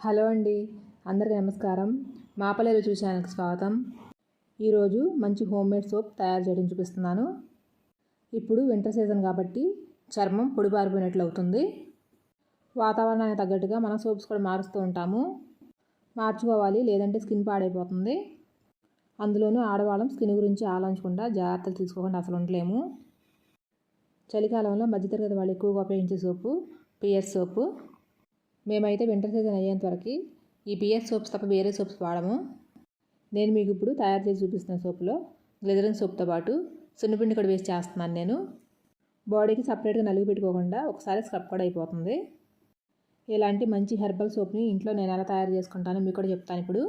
Hello అండి అందరికీ నమస్కారం. మాపల్లెలు రుచి స్వాగతం. ఈరోజు మంచి హోమ్మేడ్ సోప్ తయారు చేయడం చూపిస్తున్నాను. ఇప్పుడు వింటర్ సీజన్ కాబట్టి చర్మం పొడిబారిపోయినట్లు అవుతుంది. వాతావరణానికి తగ్గట్టుగా మనం సోప్స్ కూడా మారుస్తూ ఉంటాము. మార్చుకోవాలి లేదంటే స్కిన్ పాడైపోతుంది. అందులోనూ ఆడవాళ్ళం స్కిన్ గురించి ఆలోచించకుండా జాగ్రత్తలు తీసుకోకుండా అసలు ఉండలేము. చలికాలంలో మధ్యతరగతి వాళ్ళు ఎక్కువగా ఉపయోగించే సోపు పియర్ సోపు. మేమైతే వింటర్ సీజన్ అయ్యేంత వరకు ఈ పిఎస్ సోప్స్ తప్ప వేరే సోప్స్ వాడము. నేను మీకు ఇప్పుడు తయారు చేసి చూపిస్తున్న సోప్లో గ్లిజరిన్ సోప్తో పాటు సున్నిపిండి కూడా వేసి చేస్తున్నాను నేను. బాడీకి సపరేట్గా నలుగు పెట్టుకోకుండా ఒకసారి స్క్రబ్ కూడా అయిపోతుంది. ఇలాంటి మంచి హెర్బల్ సోప్ని ఇంట్లో నేను ఎలా తయారు చేసుకుంటానో మీకు కూడా చెప్తాను ఇప్పుడు.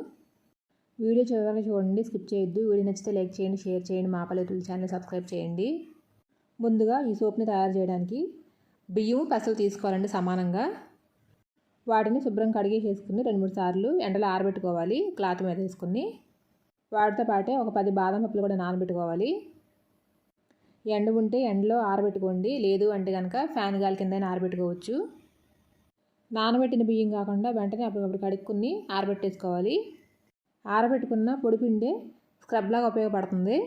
వీడియో చివరికి చూడండి స్కిప్ చేయొద్దు. వీడియో నచ్చితే లైక్ చేయండి షేర్ చేయండి మా పల్లెటూరు ఛానల్ సబ్స్క్రైబ్ చేయండి. ముందుగా ఈ సోప్ని తయారు చేయడానికి బియ్యం పెసలు తీసుకోవాలండి సమానంగా. వాటిని శుభ్రం కడిగేసేసుకుని రెండు మూడు సార్లు ఎండలో ఆరబెట్టుకోవాలి క్లాత్ మీద వేసుకుని. వాటితో పాటే ఒక పది బాదం పప్పులు కూడా నానబెట్టుకోవాలి. ఎండ ఉంటే ఎండలో ఆరబెట్టుకోండి లేదు అంటే కనుక ఫ్యాన్ గాలి కింద ఆరబెట్టుకోవచ్చు. నానబెట్టిన బియ్యం కాకుండా వెంటనే అప్పటికప్పుడు కడుక్కుని ఆరబెట్టేసుకోవాలి. ఆరబెట్టుకున్న పొడిపిండే స్క్రబ్లాగా ఉపయోగపడుతుంది.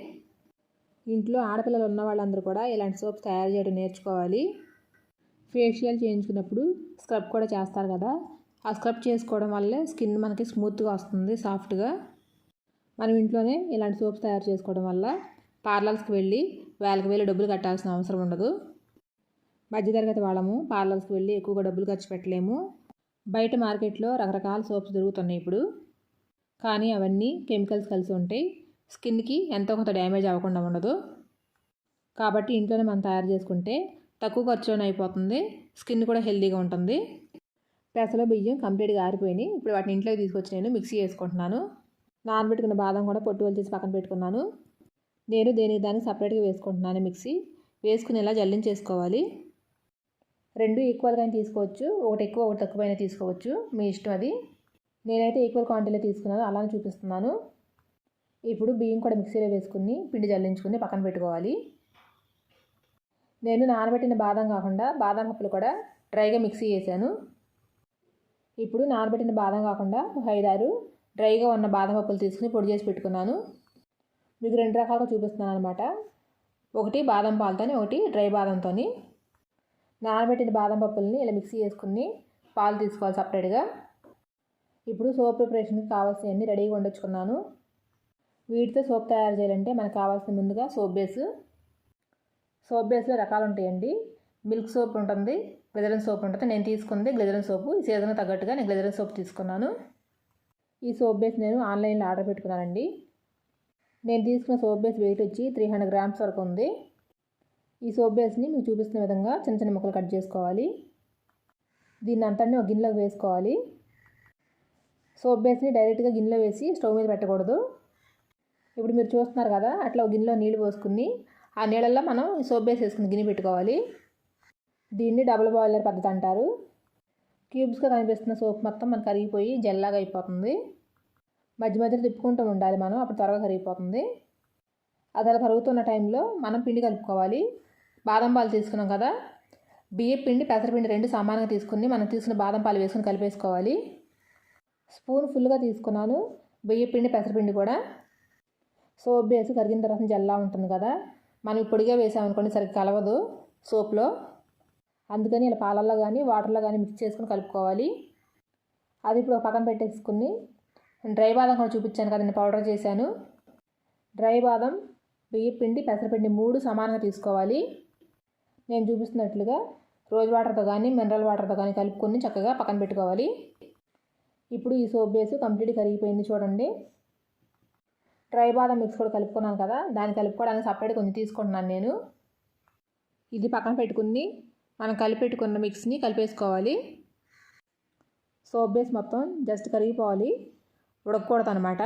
ఇంట్లో ఆడపిల్లలు ఉన్న వాళ్ళందరూ కూడా ఇలాంటి సోప్స్ తయారు చేయడం నేర్చుకోవాలి. ఫేషియల్ చేయించుకున్నప్పుడు స్క్రబ్ కూడా చేస్తారు కదా. ఆ స్క్రబ్ చేసుకోవడం వల్లే స్కిన్ మనకి స్మూత్గా వస్తుంది సాఫ్ట్గా. మనం ఇంట్లోనే ఇలాంటి సోప్స్ తయారు చేసుకోవడం వల్ల పార్లర్స్కి వెళ్ళి వేలకు వేలు డబ్బులు కట్టాల్సిన అవసరం ఉండదు. మధ్యతరగతి వాళ్ళము పార్లర్స్కి వెళ్ళి ఎక్కువగా డబ్బులు ఖర్చు పెట్టలేము. బయట మార్కెట్లో రకరకాల సోప్స్ దొరుకుతున్నాయి ఇప్పుడు. కానీ అవన్నీ కెమికల్స్ కలిసి ఉంటాయి. స్కిన్కి ఎంతో కొంత డ్యామేజ్ అవ్వకుండా ఉండదు. కాబట్టి ఇంట్లోనే మనం తయారు చేసుకుంటే తక్కువ ఖర్చులోనే అయిపోతుంది. స్కిన్ కూడా హెల్తీగా ఉంటుంది. పెసలో బియ్యం కంప్లీట్గా ఆరిపోయినాయి. ఇప్పుడు వాటిని ఇంట్లోకి తీసుకొచ్చి నేను మిక్సీ వేసుకుంటున్నాను నానబెట్టుకున్న బాదం కూడా పొట్టు వచ్చేసి పక్కన పెట్టుకున్నాను. నేను దేనికి దానికి సపరేట్గా వేసుకుంటున్నాను మిక్సీ. వేసుకుని ఇలా జల్లించేసుకోవాలి. రెండు ఈక్వల్గా తీసుకోవచ్చు. ఒకటి ఎక్కువ ఒకటి తక్కువైనా తీసుకోవచ్చు. మీ ఇష్టం అది. నేనైతే ఈక్వల్ క్వాంటిటీలో తీసుకున్నాను. అలానే చూపిస్తున్నాను. ఇప్పుడు బియ్యం కూడా మిక్సీలో వేసుకుని పిండి జల్లించుకుని పక్కన పెట్టుకోవాలి. నేను నానబెట్టిన బాదం కాకుండా బాదం పప్పులు కూడా డ్రైగా మిక్సీ చేశాను. ఇప్పుడు నానబెట్టిన బాదం కాకుండా ఐదారు డ్రైగా ఉన్న బాదం పప్పులు తీసుకుని పొడి చేసి పెట్టుకున్నాను. మీకు రెండు రకాలుగా చూపిస్తున్నాను అనమాట ఒకటి బాదం పాలతోని ఒకటి డ్రై బాదంతో నానబెట్టిన బాదం పప్పుల్ని ఇలా మిక్సీ చేసుకుని పాలు తీసుకోవాలి సపరేట్గా. ఇప్పుడు సోప్ ప్రిపరేషన్కి కావాల్సినవన్నీ రెడీగా వండుకున్నాను వీటితో సోప్ తయారు చేయాలంటే మనకు కావాల్సిన ముందుగా సోప్ బేస్ సోప్ బేస్లో రకాలు ఉంటాయండి. మిల్క్ సోప్ ఉంటుంది గ్లెజరన్ సోప్ ఉంటుంది. నేను తీసుకుంది గ్లెజరన్ సోపు. ఈ సీజన్ తగ్గట్టుగా నేను గ్లెజరన్ సోప్ తీసుకున్నాను. ఈ సోప్ బేస్ నేను ఆన్లైన్లో ఆర్డర్ పెట్టుకున్నానండి. నేను తీసుకున్న సోప్ బేస్ వెయిట్ వచ్చి త్రీ హండ్రెడ్ గ్రామ్స్ వరకు ఉంది. ఈ సోప్ బేస్ని మీకు చూపిస్తున్న విధంగా చిన్న చిన్న ముక్కలు కట్ చేసుకోవాలి. దీన్ని అంతటిని ఒక గిన్నెలోకి వేసుకోవాలి. సోప్ బేస్ని డైరెక్ట్గా గిన్నెలో వేసి స్టవ్ మీద పెట్టకూడదు. ఇప్పుడు మీరు చూస్తున్నారు కదా అట్లా ఒక గిన్నెలో నీళ్ళు పోసుకుని ఆ నీళ్ళల్లో మనం సోప్ బేస్ వేసుకుని గిన్నె పెట్టుకోవాలి. దీన్ని డబుల్ బాయిలర్ పద్ధతి అంటారు. క్యూబ్స్గా కనిపిస్తున్న సోప్ మొత్తం మనకు కరిగిపోయి జెల్లాగా అయిపోతుంది. మధ్య మధ్యలో తిప్పుకుంటూ ఉండాలి మనం అప్పుడు త్వరగా కరిగిపోతుంది. అది అలా కరుగుతున్న టైంలో మనం పిండి కలుపుకోవాలి. బాదం పాలు తీసుకున్నాం కదా బియ్య పిండి పెసరపిండి రెండు సమానంగా తీసుకుని మనం తీసుకున్న బాదం పాలు వేసుకుని కలిపేసుకోవాలి. స్పూన్ ఫుల్గా తీసుకున్నాను బియ్య పిండి పెసరపిండి కూడా. సోప్ వేసి కరిగిన తర్వాత జల్లా ఉంటుంది కదా మనం పొడిగా వేసామనుకోండి సరిగ్గా కలవదు సోప్లో. అందుకని ఇలా పాలల్లో కానీ వాటర్లో కానీ మిక్స్ చేసుకుని కలుపుకోవాలి. అది ఇప్పుడు పక్కన పెట్టేసుకుని డ్రై బాదం కూడా చూపించాను కదా నేను పౌడర్ చేశాను. డ్రై బాదం బియ్య పిండి పెసరపిండి మూడు సమానంగా తీసుకోవాలి. నేను చూపిస్తున్నట్లుగా రోజ్ వాటర్తో కానీ మినరల్ వాటర్తో కానీ కలుపుకొని చక్కగా పక్కన పెట్టుకోవాలి. ఇప్పుడు ఈ సోప్ బేస్ కంప్లీట్ కరిగిపోయింది చూడండి. డ్రై బాదం మిక్స్ కూడా కలుపుకున్నాను కదా దాన్ని కలుపుకోవడానికి సపరేట్ కొంచెం తీసుకుంటున్నాను నేను. ఇది పక్కన పెట్టుకుని మనం కలిపెట్టుకున్న మిక్స్ని కలిపేసుకోవాలి. సోప్ బేస్ మొత్తం జస్ట్ కరిగిపోవాలి. ఉడకకూడదు అనమాట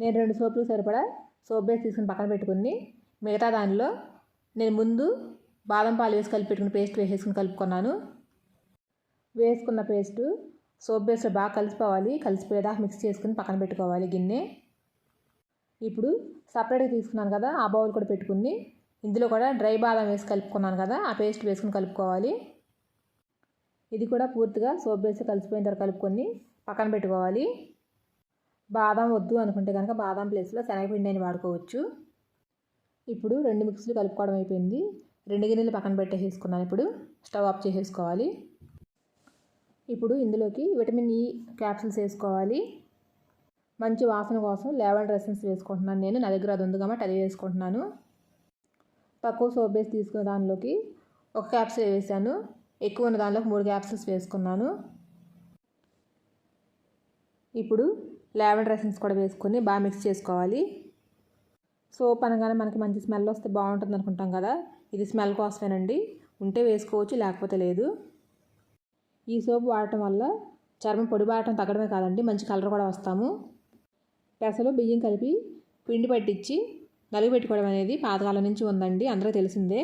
నేను రెండు సోపులు సరిపడా సోప్ బేస్ తీసుకుని పక్కన పెట్టుకుని మిగతా దానిలో నేను ముందు బాదం పాలు వేసి కలిపి పెట్టుకుని పేస్ట్ వేసేసుకుని కలుపుకున్నాను. వేసుకున్న పేస్టు సోప్ బేస్లో బాగా కలిసిపోవాలి. కలిసిపోయేదాకా మిక్స్ చేసుకుని పక్కన పెట్టుకోవాలి గిన్నె. ఇప్పుడు సపరేట్గా తీసుకున్నాను కదా ఆ బౌల్ కూడా పెట్టుకుని ఇందులో కూడా డ్రై బాదం వేసి కలుపుకున్నాను కదా ఆ పేస్ట్ వేసుకుని కలుపుకోవాలి. ఇది కూడా పూర్తిగా సోప్ వేసి కలిసిపోయిన తర్వాత కలుపుకొని పక్కన పెట్టుకోవాలి. బాదం వద్దు అనుకుంటే కనుక బాదం ప్లేస్లో శనగపిండి అని వాడుకోవచ్చు. ఇప్పుడు రెండు మిక్స్లు కలుపుకోవడం అయిపోయింది. రెండు గిన్నెలు పక్కన పెట్టేసేసుకున్నాను ఇప్పుడు స్టవ్ ఆఫ్ చేసేసుకోవాలి. ఇప్పుడు ఇందులోకి విటమిన్ e ఈ క్యాప్సిల్స్ వేసుకోవాలి. మంచి వాసన కోసం లెవెండర్ ఎసెన్స్ వేసుకుంటున్నాను నేను. నా దగ్గర అది ఉంది కాబట్టి అది వేసుకుంటున్నాను. తక్కువ సోప్ బేస్ తీసుకున్న దానిలోకి ఒక క్యాప్సిల్ వేసాను. ఎక్కువ ఉన్న దానిలోకి మూడు క్యాప్సిల్స్ వేసుకున్నాను. ఇప్పుడు లెవెండర్ ఎసెన్స్ కూడా వేసుకొని బాగా మిక్స్ చేసుకోవాలి. సోప్ అనగానే మనకి మంచి స్మెల్ వస్తే బాగుంటుంది అనుకుంటాం కదా. ఇది స్మెల్ కోసమేనండి. ఉంటే వేసుకోవచ్చు లేకపోతే లేదు. ఈ సోప్ వాడటం వల్ల చర్మం పొడి బారటం తగ్గడమే కాదండి. మంచి కలర్ కూడా వస్తాము. పెసలు బియ్యం కలిపి పిండి పట్టించి నలుగు పెట్టుకోవడం అనేది పాతకాలం నుంచి ఉందండి అందరూ తెలిసిందే.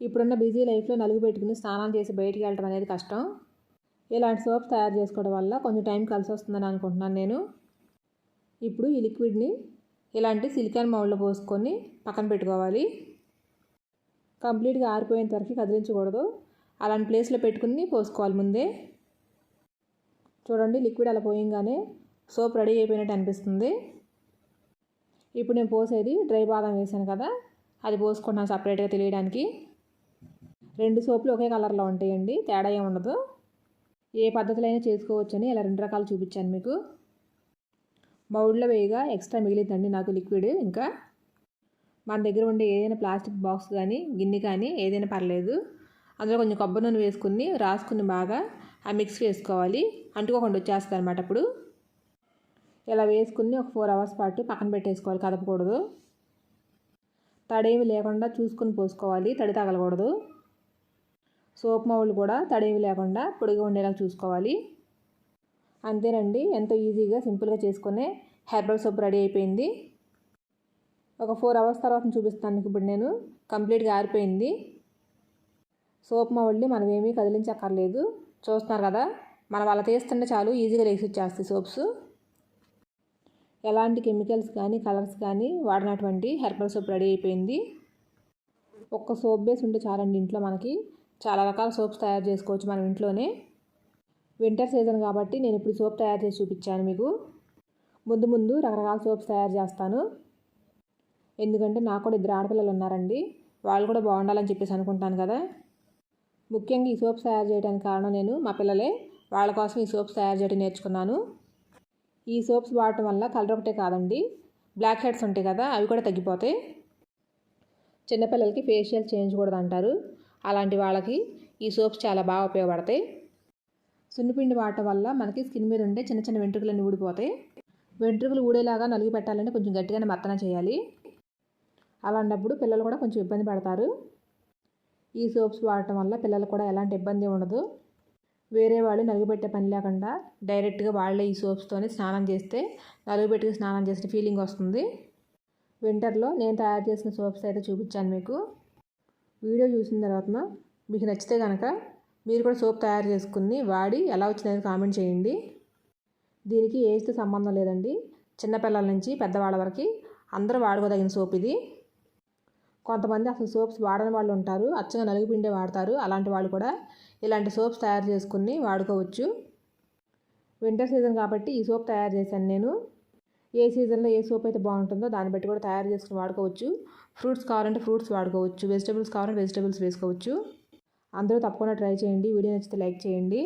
ఇప్పుడున్న బిజీ లైఫ్లో నలుగు పెట్టుకుని స్నానం చేసి బయటికి వెళ్ళడం అనేది కష్టం. ఇలాంటి సోప్స్ తయారు చేసుకోవడం వల్ల కొంచెం టైం కలిసి వస్తుందని అనుకుంటున్నాను నేను. ఇప్పుడు ఈ లిక్విడ్ని ఇలాంటి సిలికాన్ మౌల్డ్లో పోసుకొని పక్కన పెట్టుకోవాలి. కంప్లీట్గా ఆరిపోయేంత వరకు కదిలించకూడదు. అలాంటి ప్లేస్లో పెట్టుకుని పోసుకోవాలి ముందే. చూడండి లిక్విడ్ అలా పోయంగానే సోప్ రెడీ అయిపోయినట్టు అనిపిస్తుంది. ఇప్పుడు నేను పోసేది డ్రై బాదం వేసాను కదా అది పోసుకున్నాను సపరేట్గా తెలియడానికి. రెండు సోపులు ఒకే కలర్లో ఉంటాయండి తేడా ఏమి ఉండదు. ఏ పద్ధతిలో అయినా చేసుకోవచ్చని ఇలా రెండు రకాలు చూపించాను మీకు. బౌల్లో వేయగా ఎక్స్ట్రా మిగిలిందండి నాకు లిక్విడ్ ఇంకా. మన దగ్గర ఉండే ఏదైనా ప్లాస్టిక్ బాక్స్ కానీ గిన్నె కానీ ఏదైనా పర్లేదు. అందులో కొంచెం కొబ్బరి నూనె వేసుకుని రాసుకుని బాగా ఆ మిక్స్ వేసుకోవాలి అంటుకోకుండా వచ్చేస్తుంది అనమాట అప్పుడు. ఇలా వేసుకుని ఒక ఫోర్ అవర్స్ పాటు పక్కన పెట్టేసుకోవాలి కదపకూడదు. తడేమి లేకుండా చూసుకుని పోసుకోవాలి తడి తగలకూడదు. సోప్ మౌళ్ళు కూడా తడేమి లేకుండా పొడిగా ఉండేలా చూసుకోవాలి. అంతేనండి ఎంతో ఈజీగా సింపుల్గా చేసుకునే హెర్బల్ సోప్ రెడీ అయిపోయింది. ఒక ఫోర్ అవర్స్ తర్వాత చూపిస్తాను ఇప్పుడు నేను. కంప్లీట్గా ఆరిపోయింది. సోప్ మౌల్ని మనం ఏమీ కదిలించక్కర్లేదు. చూస్తున్నారు కదా మనం అలా తీస్తుంటే చాలు ఈజీగా లేసి వచ్చేస్తాయి సోప్స్. ఎలాంటి కెమికల్స్ కానీ కలర్స్ కానీ వాడినటువంటి హెర్బల్ సోప్ రెడీ అయిపోయింది. ఒక్క సోప్ బేస్ ఉంటే చాలండి ఇంట్లో మనకి. చాలా రకాల సోప్స్ తయారు చేసుకోవచ్చు మనం ఇంట్లోనే. వింటర్ సీజన్ కాబట్టి నేను ఇప్పుడు సోప్ తయారు చేసి చూపించాను మీకు. ముందు ముందు రకరకాల సోప్స్ తయారు చేస్తాను. ఎందుకంటే నాకు కూడా ఇద్దరు ఆడపిల్లలు ఉన్నారండి. వాళ్ళు కూడా బాగుండాలని చెప్పేసి అనుకుంటాను కదా. ముఖ్యంగా ఈ సోప్స్ తయారు చేయడానికి కారణం నేను మా పిల్లలే. వాళ్ళ కోసం ఈ సోప్స్ తయారు చేయడం నేర్చుకున్నాను. ఈ సోప్స్ వాడటం వల్ల కలర్ ఒకటే కాదండి. బ్లాక్ హెడ్స్ ఉంటాయి కదా అవి కూడా తగ్గిపోతాయి. చిన్నపిల్లలకి ఫేషియల్ చేయించకూడదు అంటారు. అలాంటి వాళ్ళకి ఈ సోప్స్ చాలా బాగా ఉపయోగపడతాయి. సున్నిపిండి వాడటం వల్ల మనకి స్కిన్ మీద ఉండే చిన్న చిన్న వెంట్రుకలన్నీ ఊడిపోతాయి. వెంట్రుకలు ఊడేలాగా నలుగు పెట్టాలంటే కొంచెం గట్టిగానే మత్తన చేయాలి. అలాంటప్పుడు పిల్లలు కూడా కొంచెం ఇబ్బంది పడతారు. ఈ సోప్స్ వాడటం వల్ల పిల్లలు కూడా ఎలాంటి ఇబ్బంది ఉండదు. వేరే వాళ్ళు నలుగుపెట్టే పని లేకుండా డైరెక్ట్గా వాళ్ళే ఈ సోప్స్తోనే స్నానం చేస్తే నలుగుపెట్టుకు స్నానం చేసిన ఫీలింగ్ వస్తుంది. వింటర్లో నేను తయారు చేసిన సోప్స్ అయితే చూపించాను మీకు. వీడియో చూసిన తర్వాత మీకు నచ్చితే కనుక మీరు కూడా సోప్ తయారు చేసుకుని వాడి ఎలా వచ్చిందని కామెంట్ చేయండి. దీనికి ఏజ్తో సంబంధం లేదండి. చిన్నపిల్లల నుంచి పెద్దవాళ్ళ వరకు అందరూ వాడుకోదగిన సోప్ ఇది. కొంతమంది అసలు సోప్స్ వాడని వాళ్ళు ఉంటారు అచ్చగా నలుగు పిండే వాడతారు. అలాంటి వాళ్ళు కూడా ఇలాంటి సోప్స్ తయారు చేసుకుని వాడుకోవచ్చు. వింటర్ సీజన్ కాబట్టి ఈ సోప్ తయారు చేశాను నేను. ఏ సీజన్లో ఏ సోప్ అయితే బాగుంటుందో దాన్ని బట్టి కూడా తయారు చేసుకుని వాడుకోవచ్చు. ఫ్రూట్స్ కావాలంటే ఫ్రూట్స్ వాడుకోవచ్చు. వెజిటబుల్స్ కావాలంటే వెజిటబుల్స్ వేసుకోవచ్చు. అందరూ తప్పకుండా ట్రై చేయండి. వీడియో నచ్చితే లైక్ చేయండి.